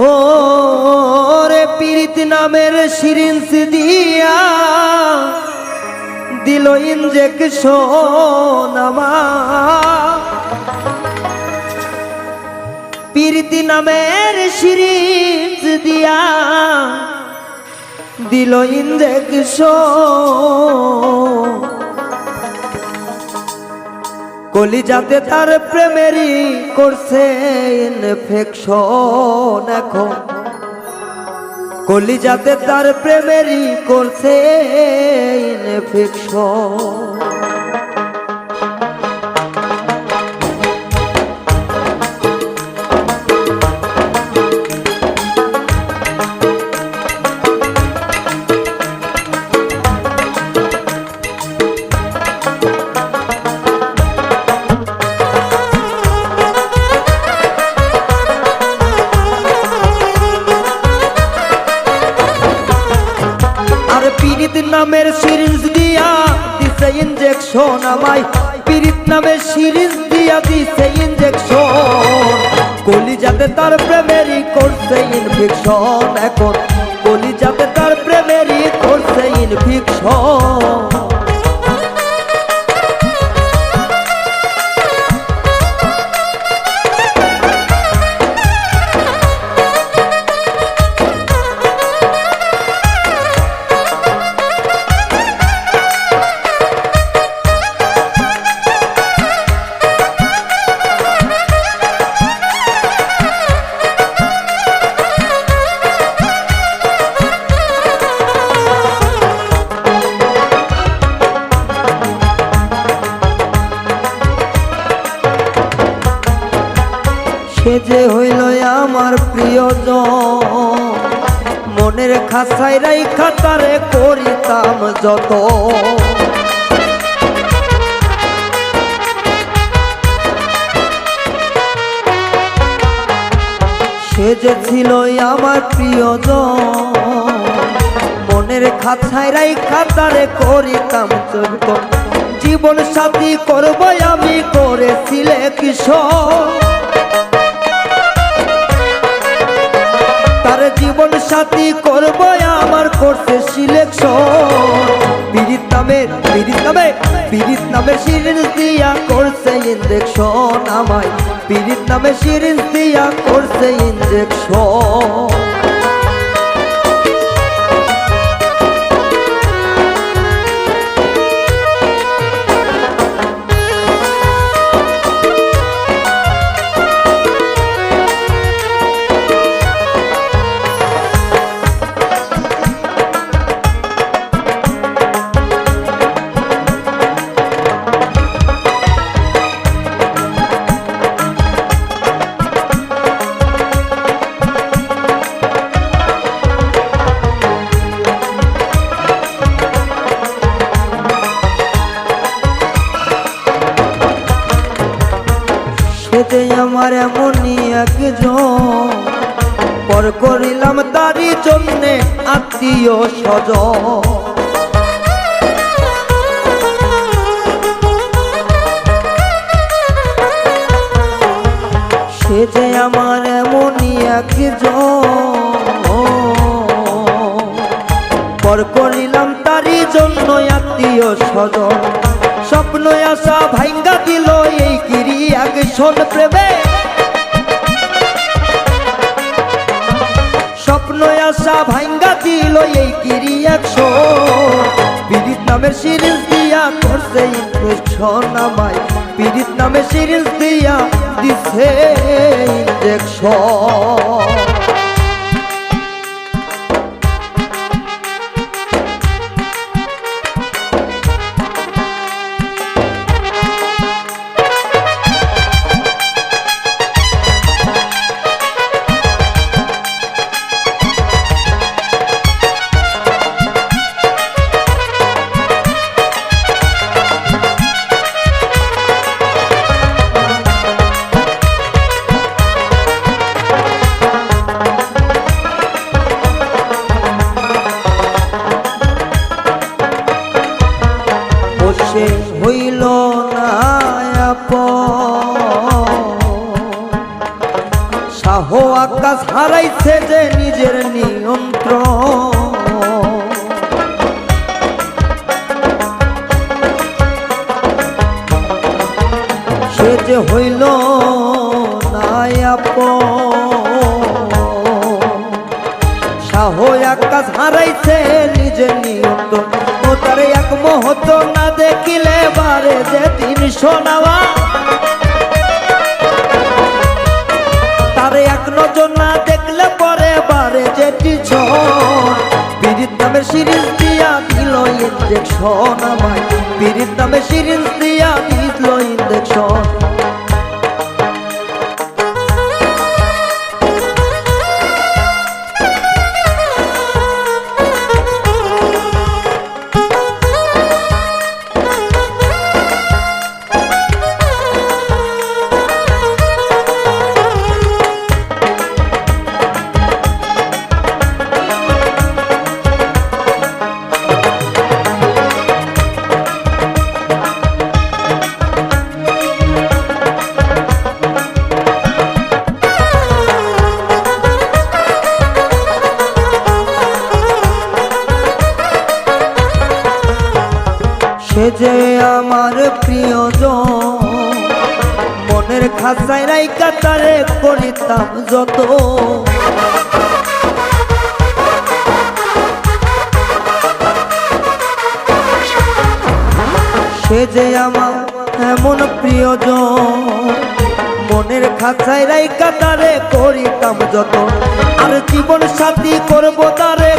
ও রে পীড়িত নামের সিরিঞ্জ দিয়া দিল ইঞ্জেকশন আমার। নামের সিরিঞ্জ দিয়া দিল ইঞ্জেকশন কলিজাতে তার প্রেমেরই করছে ইনফেকশন এখন। কলিজাতে তার প্রেমেরই করছে ইনফেকশন নামের সিরিজ দিয়া দিছে ইনজেকশন আমায়। পীড়িত নামের সিরিজ দিয়া দিছে ইনজেকশন কলিজাতে তার প্রেমেরই করছে ইনফেকশন এখন কলিজাতে তার প্রেমেরই করছে ইনফেকশন সে যে হইল আমার প্রিয়জন, মনের খাসাই রাই খাতারে করিতাম যত। সে যে ছিল আমার প্রিয়জন, মনের খাতায় রাই খাতারে করিতাম জীবন সাথী করব আমি করেছিলে কিশোর। জীবন সাথী করব আমার করছে সিলেকশন পীড়িত নামে পীড়িত নামে পীড়িত নামে সিরিঞ্জ দিয়া করছে ইঞ্জেকশন আমায় পীড়িত নামে সিরিঞ্জ দিয়া করছে ইঞ্জেকশন সেতে আমার এমনই একজন। পর করিলাম তারই জন্যে আত্মীয় স্বজ সে যে আমার এমনই পর করিলাম তারই জন্য আত্মীয় স্বজন। স্বপ্ন আশা ভাঙ্গা দিল শোন প্রেমে। স্বপ্ন আশা ভাঙ্গা দিল এই কিরি একশো পীড়িত নামের সিরিজ দিয়া করছে ইনফেকশন আমায়। পীড়িত নামের সিরিজ দিয়া দিছে ইনজেকশন সে হইল না সাহ আকাশ হারাইছে যে নিজের নিয়ন্ত্রণ। সে যে হইল সাহ আকাশ হারাইছে নিজের নিয়ন্ত্রণ। তার এক মহত না দেখিলে বারে যে দিন শোনাওয়া তারে এক নজর না দেখলে পরে বারে ঝড়। পীড়িত নামে সিরিজ দিয়া দিল ইঞ্জেকশন আমায়। পীড়িত নামে সিরিজ দিয়া দিল ইঞ্জেকশন সে যে আমার প্রিয়জন। মনের খাসায় রাইকা তারে করিতাম যত। সে যে আমার এমন প্রিয়জন। মনের খাঁচায় রাইকা তারে করিতাম যত। আর জীবন সাথী করব তারে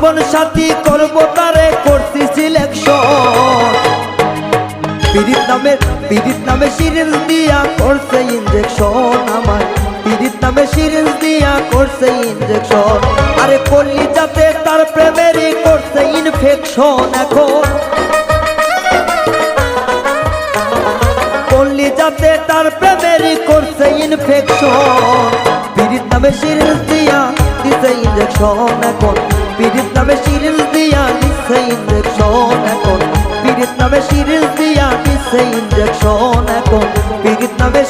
জীবন সাথী করব তারে করছি সিলেকশন পীড়িত নামে পীড়িত নামে সিরিজ দিয়া করছে ইঞ্জেকশন আমার। পীড়িত নামে সিরিজ দিয়া করছে ইঞ্জেকশন আরে করলি যাতে তার প্রেমেরই করছে ইনফেকশন এখন। করলি যাতে তার প্রেমেরই করছে ইনফেকশন পীড়িত নামে সিরিজ দিয়া দিছে ইঞ্জেকশন এখন। পীড়িত নামে সিরিজ দিয়া দিছে ইঞ্জেকশন এখন। পীড়িত নামে সিরিজ দিয়া দিছে ইঞ্জেকশন এখন। পীড়িত নামে